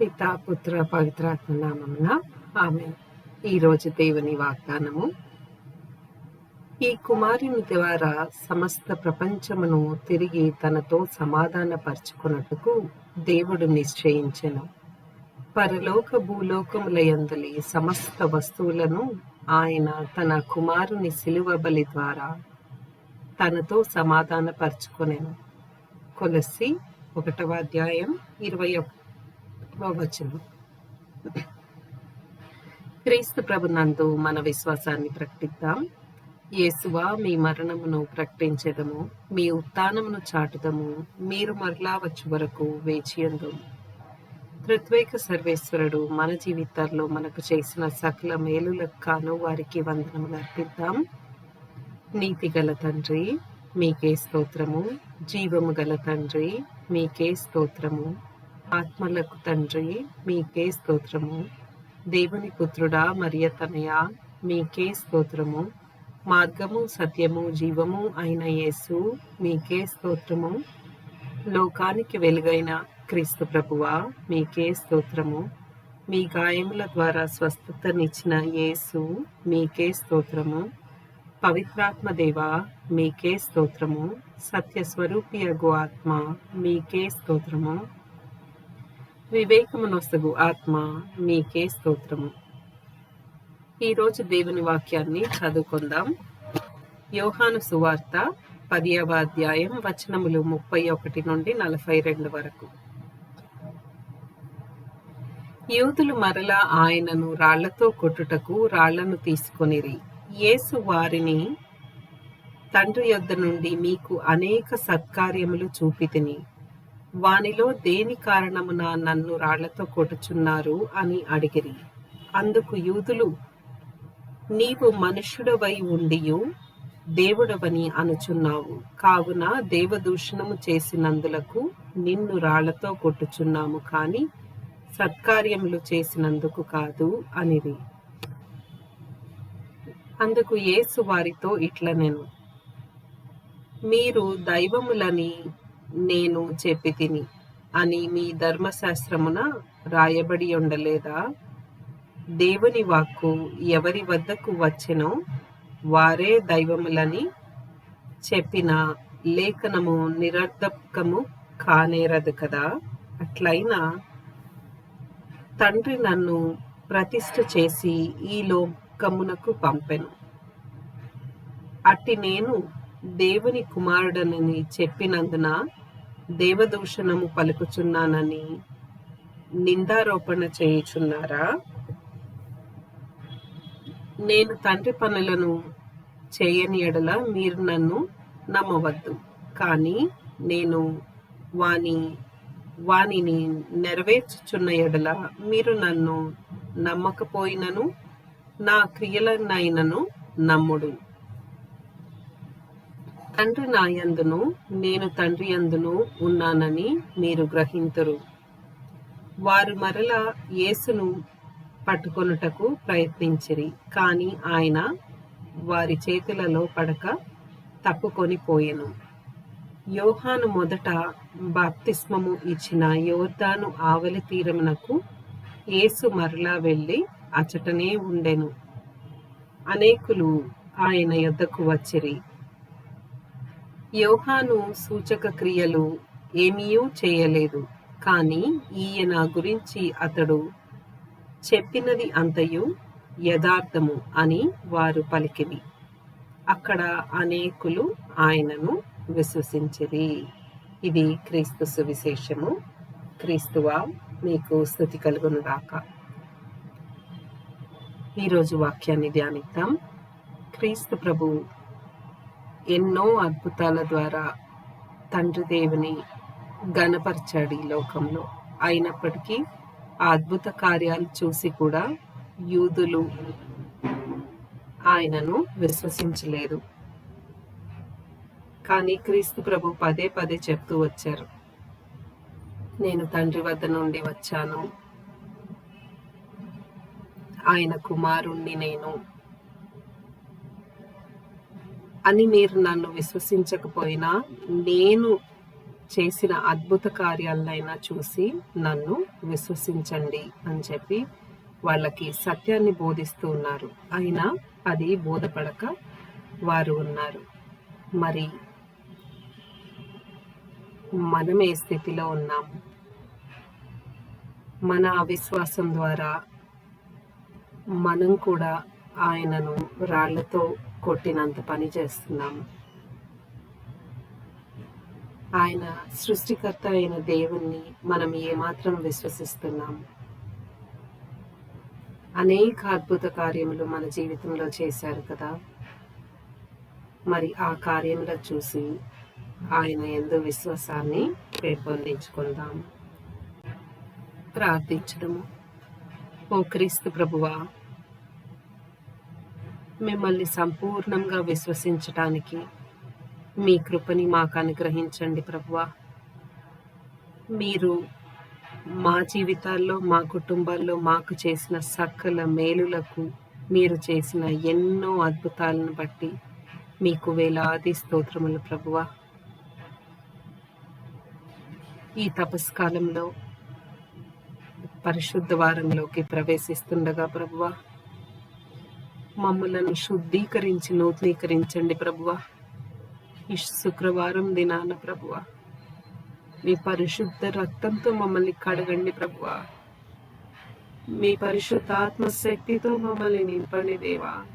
పితా పుత్ర పవిత్రాత్మ నామమున ఆమె ఈరోజు దేవుని వాగ్దానము. ఈ కుమారుని ద్వారా సమస్త ప్రపంచమును తిరిగి తనతో సమాధానపరచుకున్నట్టుకు దేవుడు నిశ్చయించెను. పరలోక భూలోకములయందలి సమస్త వస్తువులను ఆయన తన కుమారుని సిలువ బలి ద్వారా తనతో సమాధానపరచుకొనెను. కొలసి ఒకటవ అధ్యాయం ఇరవై వచనం క్రీస్తు ప్రభునందు మన విశ్వాసాన్ని ప్రకటిద్దాం. యేసువా మీ మరణమును ప్రకటించదము. మీ ఉత్థానమును చాటుదము. మీరు మరలా వచ్చు వరకు వేచియందు త్రిత్వేక సర్వేశ్వరుడు మన జీవితాల్లో మనకు చేసిన సకల మేలులకు కాను వారికి వందనములు అర్పిద్దాం. నీతి గల తండ్రి మీకే స్తోత్రము. జీవము గల తండ్రి మీకే స్తోత్రము. ఆత్మలకు తండ్రి మీకే స్తోత్రము. దేవుని పుత్రుడా మరియ తనయ మీకే స్తోత్రము. మార్గము సత్యము జీవము అయిన యేసు మీకే స్తోత్రము. లోకానికి వెలుగైన క్రీస్తు ప్రభువా మీకే స్తోత్రము. మీ గాయముల ద్వారా స్వస్థతనిచ్చిన యేసు మీకే స్తోత్రము. పవిత్రాత్మ దేవ మీకే స్తోత్రము. సత్య స్వరూపియగు ఆత్మ మీకే స్తోత్రము. వివేకమునొసగు ఆత్మ మీకే స్తోత్రము. ఈరోజు దేవుని వాక్యాన్ని చదువుకుందాం. యోహాను సువార్త పదియవ అధ్యాయం వచనములు ముప్పై ఒకటి నుండి నలభై రెండు వరకు. యూదులు మరలా ఆయనను రాళ్ళతో కొట్టుటకు రాళ్ళను తీసుకొనిరి. యేసు వారిని తండ్రి యొద్ద నుండి మీకు అనేక సత్కార్యములు చూపితిని. వానిలో దేని కారణమున నన్ను రాళ్ళతో కొట్టుచున్నారు అని అడిగిరి. అందుకు యూదులు నీవు మనుష్యుడవై ఉండియు దేవుడవని అనుచున్నావు. కావున దేవదూషణము చేసినందులకు నిన్ను రాళ్ళతో కొట్టుచున్నాము కాని సత్కార్యములు చేసినందుకు కాదు అనిరి. అందుకు యేసు వారితో ఇట్ల నేను మీరు దైవములని నేను చెప్పి తిని అని మీ ధర్మశాస్త్రమున రాయబడి ఉండలేదా? దేవుని వాక్కు ఎవరి వద్దకు వచ్చెనో వారే దైవములని చెప్పిన లేఖనము నిరర్ధకము కానేరదు కదా? అట్లయినా తండ్రి నన్ను ప్రతిష్ఠ చేసి ఈ లోకమునకు పంపెను. అట్టి నేను దేవుని కుమారుడనని చెప్పినందున దేవదూషణము పలుకుచున్నానని నిందారోపణ చేయుచున్నారా? నేను తండ్రి పనులను చేయని ఎడల మీరు నన్ను నమ్మవద్దు. కానీ నేను వాని వానిని నెరవేర్చుచున్న ఎడల మీరు నన్ను నమ్మకపోయినను నా క్రియలనైనను నమ్ముడు. తండ్రి నాయందును నేను తండ్రి అందును ఉన్నానని మీరు గ్రహింతురు. వారు మరలా యేసును పట్టుకొనుటకు ప్రయత్నించిరి కానీ ఆయన వారి చేతులలో పడక తప్పుకొని పోయెను. యోహాను మొదట బాప్తిస్మము ఇచ్చిన యోర్ధాను ఆవలి తీరమునకు యేసు మరలా వెళ్ళి అచటనే ఉండెను. అనేకులు ఆయన యొద్దకు వచ్చిరి. యోహాను సూచక క్రియలు ఏమీయూ చేయలేదు. కానీ ఈయన గురించి అతడు చెప్పినది అంతయు యథార్థము అని వారు పలికిరి. అక్కడ అనేకులు ఆయనను విశ్వసించిరి. ఇది క్రీస్తు సువిశేషము. క్రీస్తువా మీకు స్థుతి కలుగును గాక. ఈరోజు వాక్యాన్ని ధ్యానిద్దాం. క్రీస్తు ప్రభు ఎన్నో అద్భుతాల ద్వారా తండ్రి దేవుని గణపరచాడు ఈ లోకంలో. అయినప్పటికీ ఆ అద్భుత కార్యాలు చూసి కూడా యూదులు ఆయనను విశ్వసించలేదు. కానీ క్రీస్తు ప్రభు పదే పదే చెప్తూ వచ్చారు. నేను తండ్రి వద్ద నుండి వచ్చాను. ఆయన కుమారుణ్ణి నేను అని మీరు నన్ను విశ్వసించకపోయినా నేను చేసిన అద్భుత కార్యాలనైనా చూసి నన్ను విశ్వసించండి అని చెప్పి వాళ్ళకి సత్యాన్ని బోధిస్తూ ఉన్నారు. అయినా అది బోధపడక వారు ఉన్నారు. మరి మనం ఏ స్థితిలో ఉన్నాము మన అవిశ్వాసం ద్వారా మనం కూడా ఆయనను రాళ్ళతో కొట్టినంత పని చేస్తున్నాము. ఆయన సృష్టికర్త అయిన దేవుణ్ణి మనం ఏమాత్రం విశ్వసిస్తున్నాము? అనేక అద్భుత కార్యములు మన జీవితంలో చేశారు కదా. మరి ఆ కార్యములు చూసి ఆయన ఎందు విశ్వాసాన్ని పెంపొందించుకుందాం ప్రార్థించడము. ఓ క్రీస్తు ప్రభువా మిమ్మల్ని సంపూర్ణంగా విశ్వసించటానికి మీ కృపని మాకు అనుగ్రహించండి ప్రభువా. మీరు మా జీవితాల్లో మా కుటుంబాల్లో మాకు చేసిన సకల మేలులకు మీరు చేసిన ఎన్నో అద్భుతాలను బట్టి మీకు వేలాది స్తోత్రములు ప్రభువా. ఈ తపస్కాలంలో పరిశుద్ధ వారంలోకి ప్రవేశిస్తుండగా ప్రభువా మమ్మలను శుద్ధీకరించి నూతనీకరించండి ప్రభువ. ఈ శుక్రవారం దినాన ప్రభువ. మీ పరిశుద్ధ రక్తంతో మమ్మల్ని కడగండి ప్రభువ. మీ పరిశుద్ధాత్మ శక్తితో మమ్మల్ని నింపండి దేవా.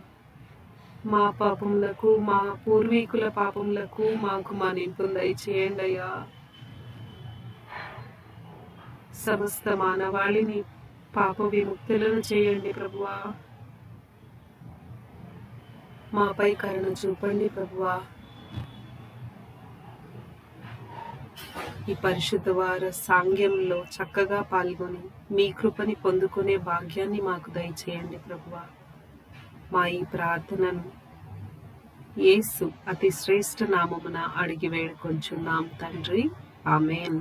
మా పాపములకు మా పూర్వీకుల పాపములకు మాకు మా నింపును దయచేయండి అయ్యా. సమస్త మానవాళిని పాప విముక్తులను చేయండి ప్రభువా. మాపై కరుణ చూపండి ప్రభువా. ఈ పరిశుద్ధ వార సాంగ్యంలో చక్కగా పాల్గొని మీ కృపని పొందుకునే భాగ్యాన్ని మాకు దయచేయండి ప్రభువా. మా ఈ ప్రార్థనను యేసు అతి శ్రేష్ఠ నామమున అడిగి వేడుకొంచున్నాం తండ్రి. ఆమెన్.